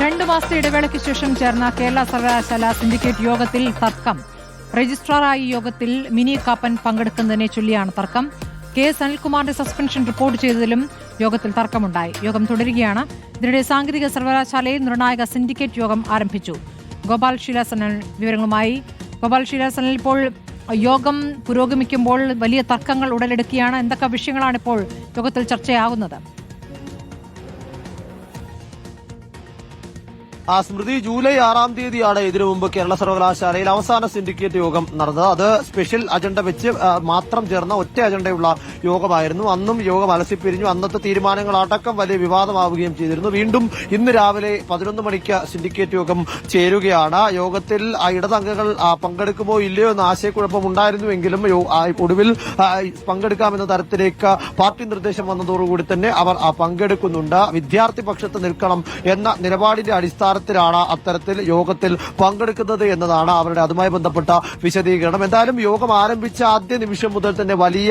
രണ്ടു മാസത്തെ ഇടവേളയ്ക്ക് ശേഷം ചേർന്ന കേരള സർവകലാശാല സിൻഡിക്കേറ്റ് യോഗത്തിൽ തർക്കം. രജിസ്ട്രാറായി യോഗത്തിൽ മിനി കാപ്പൻ പങ്കെടുക്കുന്നതിനെ ചൊല്ലിയാണ് തർക്കം. കെ എസ് അനിൽകുമാറിന്റെ സസ്പെൻഷൻ റിപ്പോർട്ട് ചെയ്തതിലും യോഗത്തിൽ തർക്കമുണ്ടായി. യോഗം തുടരുകയാണ്. ഇതിനിടെ സാങ്കേതിക സർവകലാശാലയിൽ നിർണായക സിൻഡിക്കേറ്റ് യോഗം ആരംഭിച്ചു. ഗോപാൽ ശീലാസനൽ വിവരങ്ങളുമായി. ഗോപാൽ ശീലാസനൽ ഇപ്പോൾ യോഗം പുരോഗമിക്കുമ്പോൾ വലിയ തർക്കങ്ങൾ ഉടലെടുക്കുകയാണ്. എന്തൊക്കെ വിഷയങ്ങളാണ് ഇപ്പോൾ യോഗത്തിൽ ചർച്ചയാകുന്നത്? ആ സ്മൃതി ജൂലൈ ആറാം തീയതിയാണ് ഇതിനു മുമ്പ് കേരള സർവകലാശാലയിൽ അവസാന സിൻഡിക്കേറ്റ് യോഗം നടന്നത്. അത് സ്പെഷ്യൽ അജണ്ട വെച്ച് മാത്രം ചേർന്ന ഒറ്റ അജണ്ടയുള്ള യോഗമായിരുന്നു. അന്നും യോഗം അലസിപ്പിരിഞ്ഞു. അന്നത്തെ തീരുമാനങ്ങൾ അടക്കം വലിയ വിവാദമാവുകയും ചെയ്തിരുന്നു. വീണ്ടും ഇന്ന് രാവിലെ പതിനൊന്ന് മണിക്ക് സിൻഡിക്കേറ്റ് യോഗം ചേരുകയാണ്. യോഗത്തിൽ ഇടതംഗങ്ങൾ പങ്കെടുക്കുമോ ഇല്ലയോ എന്ന ആശയക്കുഴപ്പം ഉണ്ടായിരുന്നുവെങ്കിലും ഒടുവിൽ പങ്കെടുക്കാമെന്ന തരത്തിലേക്ക് പാർട്ടി നിർദ്ദേശം വന്നതോടുകൂടി തന്നെ അവർ പങ്കെടുക്കുന്നുണ്ട്. വിദ്യാർത്ഥി പക്ഷത്ത് നിൽക്കണം എന്ന നിലപാടിന്റെ അടിസ്ഥാനത്തിലാണ് അത്തരത്തിൽ യോഗത്തിൽ പങ്കെടുക്കുന്നത് എന്നതാണ് അവരുടെ അതുമായി ബന്ധപ്പെട്ട വിശദീകരണം. എന്തായാലും യോഗം ആരംഭിച്ച ആദ്യ നിമിഷം മുതൽ തന്നെ വലിയ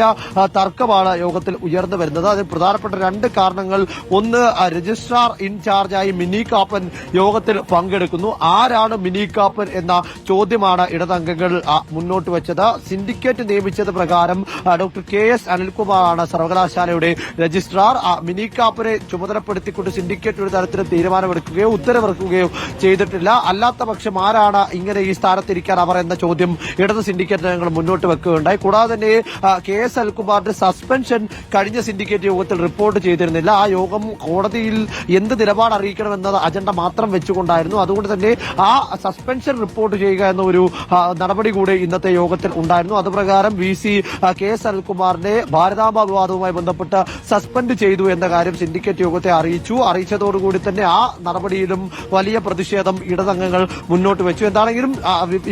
തർക്കമാണ് യോഗത്തിൽ ഉയർന്നു വരുന്നത്. അതിന് പ്രധാനപ്പെട്ട രണ്ട് കാരണങ്ങൾ. ഒന്ന് രജിസ്ട്രാർ ഇൻചാർജായി മിനി കാപ്പൻ യോഗത്തിൽ പങ്കെടുക്കുന്നു. ആരാണ് മിനി കാപ്പൻ എന്ന ചോദ്യമാണ് ഇടതംഗങ്ങൾ മുന്നോട്ട് വെച്ചത്. സിൻഡിക്കേറ്റ് നിയമിച്ചത് പ്രകാരം ഡോക്ടർ കെ എസ് അനിൽകുമാറാണ് സർവകലാശാലയുടെ രജിസ്ട്രാർ. മിനി കാപ്പനെ ചുമതലപ്പെടുത്തിക്കൊണ്ട് സിൻഡിക്കേറ്റ് ഒരു തരത്തിൽ തീരുമാനമെടുക്കുകയോ ഉത്തരവിറക്കുകയോ ചെയ്തിട്ടില്ല. അല്ലാത്ത പക്ഷം ആരാണ് ഇങ്ങനെ ഈ സ്ഥാനത്തിരിക്കാൻ അവർ എന്ന ചോദ്യം ഇടത് സിൻഡിക്കേറ്റ് അംഗങ്ങൾ മുന്നോട്ട് വെക്കുകയുണ്ടായി. കൂടാതെ തന്നെ കെ എസ് അൽകുമാറിന്റെ സസ്പെൻഷൻ കഴിഞ്ഞ സിൻഡിക്കേറ്റ് യോഗത്തിൽ റിപ്പോർട്ട് ചെയ്തിരുന്നില്ല. ആ യോഗം കോടതിയിൽ എന്ത് നിലപാട് അറിയിക്കണമെന്നത് അജണ്ട മാത്രം വെച്ചുകൊണ്ടായിരുന്നു. അതുകൊണ്ട് തന്നെ ആ സസ്പെൻഷൻ റിപ്പോർട്ട് ചെയ്യുക എന്ന ഒരു നടപടി കൂടി ഇന്നത്തെ യോഗത്തിൽ ഉണ്ടായിരുന്നു. അതുപ്രകാരം വി സി കെ എസ് അനിൽകുമാറിനെ ഭാരതാംബ വിവാദവുമായി ബന്ധപ്പെട്ട് സസ്പെൻഡ് ചെയ്തു എന്ന കാര്യം സിൻഡിക്കേറ്റ് യോഗത്തെ അറിയിച്ചു. അറിയിച്ചതോടുകൂടി തന്നെ ആ നടപടിയിലും വലിയ പ്രതിഷേധം ഇടതംഗങ്ങൾ മുന്നോട്ട് വെച്ചു. എന്താണെങ്കിലും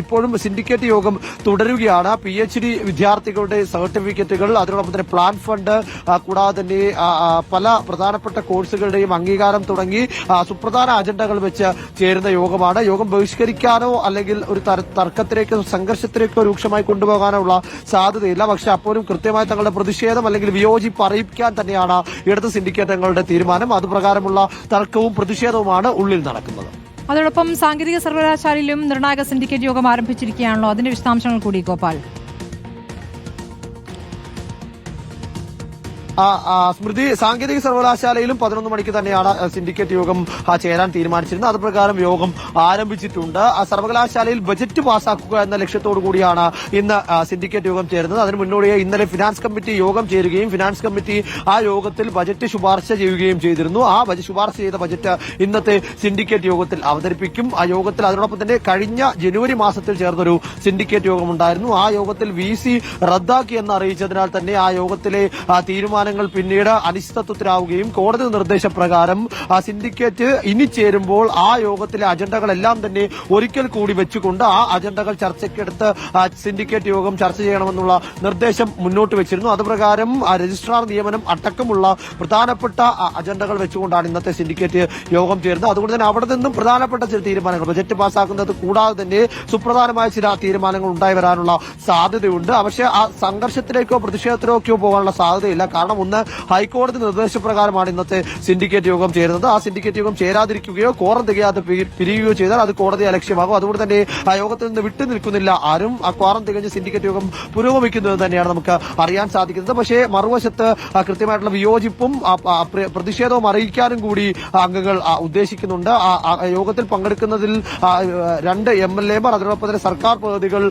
ഇപ്പോഴും സിൻഡിക്കേറ്റ് യോഗം തുടരുകയാണ്. പി എച്ച് ഡി വിദ്യാർത്ഥികളുടെ സർട്ടിഫിക്കറ്റുകൾ അതിനോടൊപ്പം തന്നെ പ്ലാൻ ഫണ്ട് കൂടാതെ തന്നെ പല പ്രധാനപ്പെട്ട കോഴ്സുകളുടെയും അംഗീകാരം തുടങ്ങി സുപ്രധാന അജണ്ടകൾ വെച്ച് ചേരുന്ന യോഗമാണ്. യോഗം ബഹിഷ്കരിക്കാനോ അല്ലെങ്കിൽ ഒരു തർക്കത്തിലേക്കോ സംഘർഷത്തിലേക്കോ രൂക്ഷമായി കൊണ്ടുപോകാനോ ഉള്ള സാധ്യതയില്ല. പക്ഷെ അപ്പോഴും കൃത്യമായി തങ്ങളുടെ പ്രതിഷേധം അല്ലെങ്കിൽ വിയോജിപ്പ് അറിയിക്കാൻ തന്നെയാണ് ഇടത് സിൻഡിക്കേറ്റ് അംഗങ്ങളുടെ തീരുമാനം അതുപ്രകാരമുള്ള തർക്കവും പ്രതിഷേധവുമാണ് ഉള്ളിൽ നടക്കുന്നത്. അതോടൊപ്പം സാങ്കേതിക സർവകലാശാലയിലും നിർണായക സിൻഡിക്കേറ്റ് യോഗം ആരംഭിച്ചിരിക്കുകയാണല്ലോ. അതിന്റെ വിശദാംശങ്ങൾ കൂടി ഗോപാൽ. സ്മൃതി സാങ്കേതിക സർവകലാശാലയിലും പതിനൊന്ന് മണിക്ക് തന്നെയാണ് സിൻഡിക്കേറ്റ് യോഗം ചേരാൻ തീരുമാനിച്ചിരുന്നത്. അതുപ്രകാരം യോഗം ആരംഭിച്ചിട്ടുണ്ട്. സർവകലാശാലയിൽ ബജറ്റ് പാസാക്കുക എന്ന ലക്ഷ്യത്തോടു കൂടിയാണ് ഇന്ന് സിൻഡിക്കേറ്റ് യോഗം ചേരുന്നത്. അതിന് മുന്നോടിയായി ഇന്നലെ ഫിനാൻസ് കമ്മിറ്റി യോഗം ചേരുകയും ഫിനാൻസ് കമ്മിറ്റി ആ യോഗത്തിൽ ബജറ്റ് ശുപാർശ ചെയ്യുകയും ചെയ്തിരുന്നു. ആ ശുപാർശ ചെയ്ത ബജറ്റ് ഇന്നത്തെ സിൻഡിക്കേറ്റ് യോഗത്തിൽ അവതരിപ്പിക്കും. ആ യോഗത്തിൽ അതിനോടൊപ്പം തന്നെ കഴിഞ്ഞ ജനുവരി മാസത്തിൽ ചേർന്നൊരു സിൻഡിക്കേറ്റ് യോഗം ഉണ്ടായിരുന്നു ആ യോഗത്തിൽ വി സി റദ്ദാക്കി എന്ന് അറിയിച്ചതിനാൽ തന്നെ ആ യോഗത്തിലെ ആ, തീരുമാനങ്ങൾ പിന്നീട് അനിശ്ചിതത്വത്തിലാവുകയും കോടതി നിർദ്ദേശപ്രകാരം സിൻഡിക്കേറ്റ് ഇനി ചേരുമ്പോൾ ആ യോഗത്തിലെ അജണ്ടകളെല്ലാം തന്നെ ഒരിക്കൽ കൂടി വെച്ചുകൊണ്ട് ആ അജണ്ടകൾ ചർച്ചയ്ക്കെടുത്ത് സിൻഡിക്കേറ്റ് യോഗം ചർച്ച ചെയ്യണമെന്നുള്ള നിർദ്ദേശം മുന്നോട്ട് വെച്ചിരുന്നു. അതുപ്രകാരം രജിസ്ട്രാർ നിയമനം അടക്കമുള്ള പ്രധാനപ്പെട്ട അജണ്ടകൾ വെച്ചുകൊണ്ടാണ് ഇന്നത്തെ സിൻഡിക്കേറ്റ് യോഗം ചേരുന്നത്. അതുകൊണ്ട് തന്നെ അവിടെ നിന്നും പ്രധാനപ്പെട്ട ചില തീരുമാനങ്ങൾ ബജറ്റ് പാസ്സാക്കുന്നത് കൂടാതെ തന്നെ സുപ്രധാനമായ ചില തീരുമാനങ്ങൾ ഉണ്ടായി വരാനുള്ള സാധ്യതയുണ്ട്. പക്ഷേ ആ സംഘർഷത്തിലേക്കോ പ്രതിഷേധത്തിലേക്കോ പോകാനുള്ള സാധ്യതയില്ല. കാരണം ഒന്ന് ഹൈക്കോടതി നിർദ്ദേശപ്രകാരമാണ് ഇന്നത്തെ സിൻഡിക്കേറ്റ് യോഗം ചേരുന്നത്. ആ സിൻഡിക്കേറ്റ് യോഗം ചേരാതിരിക്കുകയോ കോറം തികയാതെ പിരിയുകയോ ചെയ്താൽ അത് കോടതി അലക്ഷ്യമാകും. അതുകൊണ്ട് തന്നെ ആ യോഗത്തിൽ നിന്ന് വിട്ടു നിൽക്കുന്നില്ല ആരും. ആ കോറം തികഞ്ഞ് സിൻഡിക്കേറ്റ് യോഗം പുരോഗമിക്കുന്നത് തന്നെയാണ് നമുക്ക് അറിയാൻ സാധിക്കുന്നത്. പക്ഷേ മറുവശത്ത് കൃത്യമായിട്ടുള്ള വിയോജിപ്പും പ്രതിഷേധവും അറിയിക്കാനും കൂടി അംഗങ്ങൾ ഉദ്ദേശിക്കുന്നുണ്ട്. യോഗത്തിൽ പങ്കെടുക്കുന്നതിൽ രണ്ട് എം എൽ എമാർ അതിനോടൊപ്പം തന്നെ സർക്കാർ പ്രതിനിധികൾ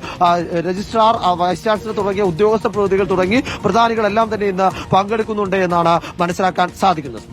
രജിസ്ട്രാർ വൈസ് ചാൻസലർ തുടങ്ങിയ ഉദ്യോഗസ്ഥ പ്രതിനിധികൾ തുടങ്ങി പ്രധാനികളെല്ലാം തന്നെ ഇന്ന് പങ്കെടുക്കുന്നുണ്ട് എന്നാണ് മനസ്സിലാക്കാൻ സാധിക്കുന്നത്.